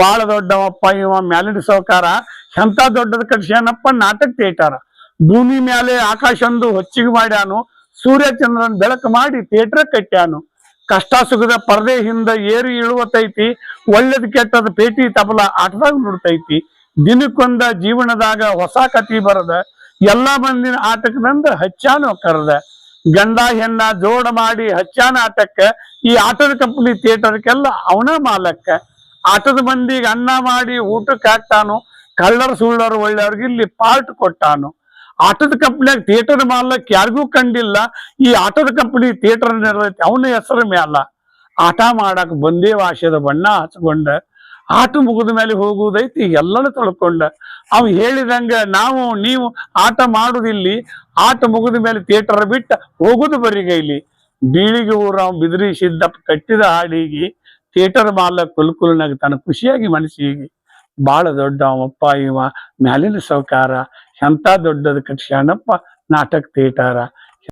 ಬಾಳ ದೊಡ್ಡವಪ್ಪ, ಇವ ಮ್ಯಾಲಿನ ಸಾವುಕಾರ ಎಂತ ದೊಡ್ಡದ ಕಟ್ಸ್ಯಾನಪ್ಪ ನಾಟಕ ಥಿಯೇಟರ್. ಭೂಮಿ ಮ್ಯಾಲೆ ಆಕಾಶಂದು ಹೊಚ್ಚಿಗೆ ಮಾಡ್ಯಾನು ಸೂರ್ಯ ಚಂದ್ರನ್ ಬೆಳಕು ಮಾಡಿ ಥಿಯೇಟರ್ ಕಟ್ಟ್ಯಾನು. ಕಷ್ಟ ಸುಖದ ಪರದೆ ಹಿಂದ ಏರಿ ಇಳುವತೈತಿ ಒಳ್ಳೇದ್ ಕೆಟ್ಟದ ಪೇಟಿ ತಬಲ ಆಟದಾಗ ನುಡ್ತೈತಿ. ದಿನಕ್ಕೊಂದ ಜೀವನದಾಗ ಹೊಸ ಕತಿ ಬರದ, ಎಲ್ಲಾ ಮಂದಿನ ಆಟಕ್ಕದಂದ ಹಚ್ಚಾನು ಕರೆದ. ಗಂಡ ಹೆಣ್ಣ ಜೋಡ ಮಾಡಿ ಹಚ್ಚಾನ ಆಟಕ್ಕ ಈ ಆಟದ ಕಂಪನಿ ಥಿಯೇಟರ್ಕೆಲ್ಲ ಅವನ ಮಾಲಕ್ಕ ಆಟದ ಮಂದಿಗೆ ಅನ್ನ ಮಾಡಿ ಊಟಕ್ಕೆ ಹಾಕ್ತಾನು, ಕಳ್ಳರು ಸುಳ್ಳರು ಒಳ್ಳೆಯವ್ರಿಗೆ ಇಲ್ಲಿ ಪಾರ್ಟ್ ಕೊಟ್ಟಾನು. ಆಟದ ಕಂಪ್ನಿಯಾಗ ಥಿಯೇಟರ್ ಮಾಲಕ್ ಯಾರಿಗೂ ಕಂಡಿಲ್ಲ. ಈ ಆಟದ ಕಂಪ್ನಿ ಥಿಯೇಟರ್ ನಿರ್ವಹಿಸಿ ಅವನ ಹೆಸರು ಮ್ಯಾಲ ಆಟ ಮಾಡಕ್ ಬಂದೇ ವಾಶದ ಬಣ್ಣ ಹಚ್ಕೊಂಡ ಆಟ ಮುಗಿದ ಮೇಲೆ ಹೋಗುವುದೈತಿ ಎಲ್ಲನೂ ತಳ್ಕೊಂಡ. ಅವ್ ಹೇಳಿದಂಗ ನಾವು, ನೀವು ಆಟ ಮಾಡುದಿಲ್ಲಿ ಆಟ ಮುಗಿದ ಮೇಲೆ ಥಿಯೇಟರ್ ಬಿಟ್ಟ ಹೋಗುದು ಬರಿಗೈಲಿ ಬೀಳಿಗೆ ಊರ ಬಿದ್ರಿ ಸಿದ್ದಪ್ಪ ಕಟ್ಟಿದ ಹಾಡಿಗೆ ಥಿಯೇಟರ್ ಮಾಲ ಕುಲ್ಕುಲ್ನಾಗ ತನ್ನ ಖುಷಿಯಾಗಿ ಮನಸ್ಸಿಗೆ ಬಾಳ ದೊಡ್ಡ ಅವಪ್ಪ ಇವ, ಮ್ಯಾಲಿನ ಸೌಕಾರ, ಎಂತ ದೊಡ್ಡದ ಕಟ್ಸ್ಯಾಣಪ್ಪ ನಾಟಕ ಥಿಯೇಟರ.